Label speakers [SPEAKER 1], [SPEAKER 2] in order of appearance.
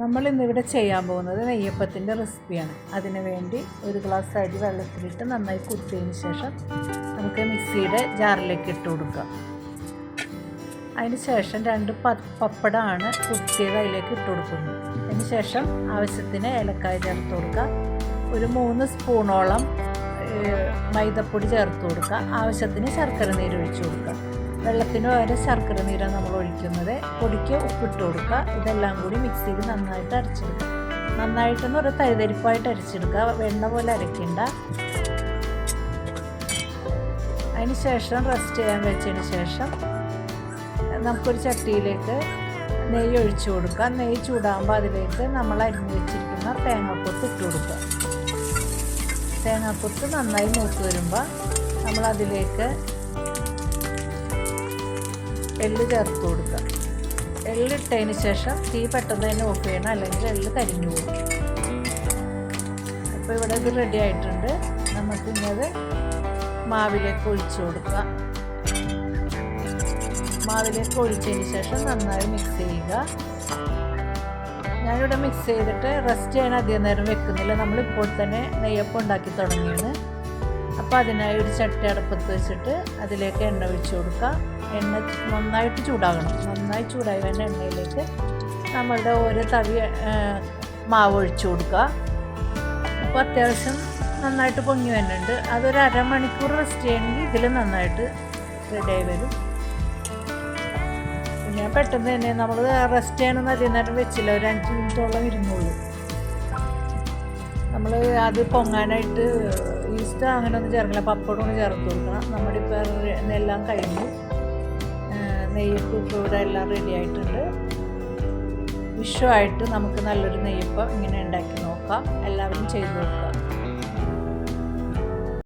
[SPEAKER 1] നമ്മൾ ഇന്നിവിടെ ചെയ്യാൻ പോകുന്നത് നെയ്യപ്പത്തിന്റെ റെസിപ്പിയാണ്. അതിന് വേണ്ടി ഒരു ഗ്ലാസ് അരി വെള്ളത്തിലിട്ട് നന്നായി കുത്തിയതിന് ശേഷം നമുക്ക് മിക്സിയുടെ ജാറിലേക്ക് ഇട്ട് കൊടുക്കാം. അതിന് ശേഷം രണ്ട് പപ്പടമാണ് കുത്തിയത് അതിലേക്ക് ഇട്ട് കൊടുക്കുന്നത്. അതിന് ശേഷം ആവശ്യത്തിന് ഏലക്കായ ചേർത്ത് കൊടുക്കുക ഒരു മൂന്ന് സ്പൂണോളം മൈദപ്പൊടി ചേർത്ത് കൊടുക്കുക ആവശ്യത്തിന് ശർക്കര നീര് ഒഴിച്ചു കൊടുക്കുക വെള്ളത്തിന് പകരം ശർക്കര നീരാണ് നമ്മൾ ഒഴിക്കുന്നത്. പൊടിക്ക് ഉപ്പിട്ട് കൊടുക്കുക. ഇതെല്ലാം കൂടി മിക്സ് മിക്സിയിൽ നന്നായിട്ട് അരച്ചെടുക്കുക. നന്നായിട്ടെന്ന് ഒരു തരിതരിപ്പായിട്ട് അരച്ചെടുക്കുക. വെണ്ണ പോലെ അരയ്ക്കണ്ട അതിന് ശേഷം റെസ്റ്റ് ചെയ്യാൻ വെച്ചതിന് ശേഷം നമുക്കൊരു ചട്ടിയിലേക്ക് നെയ്യ് ഒഴിച്ചു കൊടുക്കുക. നെയ്യ് ചൂടാകുമ്പോൾ അതിലേക്ക് നമ്മൾ അരിഞ്ഞു വെച്ചിരിക്കുന്ന തേങ്ങാക്കൊത്ത് ഇട്ട് കൊടുക്കുക. തേങ്ങാക്കൊത്ത് നന്നായി മൂത്ത് വരുമ്പോൾ നമ്മൾ അതിലേക്ക് എള്ള് ചേർത്ത് കൊടുക്കുക. എള്ളിട്ടതിന് ശേഷം തീ പെട്ടെന്ന് തന്നെ ഓഫ് ചെയ്യണം. അല്ലെങ്കിൽ എള്ള് കരിഞ്ഞു പോകും. അപ്പോൾ ഇവിടെ ഇത് റെഡി ആയിട്ടുണ്ട്. നമുക്കിന്നത് മാവിലേക്ക് ഒഴിച്ചു കൊടുക്കുക മാവിലേക്ക് ഒഴിച്ചതിന് ശേഷം നന്നായി മിക്സ് ചെയ്യുക. ഞാനിവിടെ മിക്സ് ചെയ്തിട്ട് റെസ്റ്റ് ചെയ്യാൻ അധികം നേരം വെക്കുന്നില്ല. നമ്മളിപ്പോൾ തന്നെ നെയ്യപ്പം ഉണ്ടാക്കി തുടങ്ങിയാണ്. അപ്പോൾ അതിനായി ഒരു ചട്ടി അടുപ്പത്ത് വെച്ചിട്ട് അതിലേക്ക് എണ്ണ ഒഴിച്ചു കൊടുക്കുക. എണ്ണ നന്നായിട്ട് ചൂടാകണം. നന്നായി ചൂടായി വേണ്ട എണ്ണയിലേക്ക് നമ്മളുടെ ഓരോ തവി മാവ് ഒഴിച്ചു കൊടുക്കുക. അപ്പോൾ അത്യാവശ്യം നന്നായിട്ട് പൊങ്ങി വരുന്നുണ്ട്. അതൊരു അരമണിക്കൂർ റെസ്റ്റ് ചെയ്യണമെങ്കിൽ ഇതിൽ നന്നായിട്ട് റെഡിയായി വരും. പിന്നെ പെട്ടെന്ന് തന്നെ നമ്മൾ റെസ്റ്റ് ചെയ്യണമെന്ന് അധികം നേരം വെച്ചില്ല. ഒരു അഞ്ച് മിനിറ്റോളം ഇരുന്നുള്ളൂ നമ്മൾ അത് പൊങ്ങാനായിട്ട് ഈസ്റ്റ് അങ്ങനെ ഒന്നും ചേർക്കില്ല. പപ്പടം ഒന്ന് ചേർത്ത് കൊടുക്കണം. നമ്മുടെ ഇപ്പോൾ എല്ലാം കഴിഞ്ഞു. നെയ്യപ്പം ഇവിടെ എല്ലാം റെഡി ആയിട്ടുണ്ട്. വിഷുവായിട്ട് നമുക്ക് നല്ലൊരു നെയ്യപ്പം ഇങ്ങനെ ഉണ്ടാക്കി നോക്കാം. എല്ലാവരും ചെയ്ത് നോക്കുക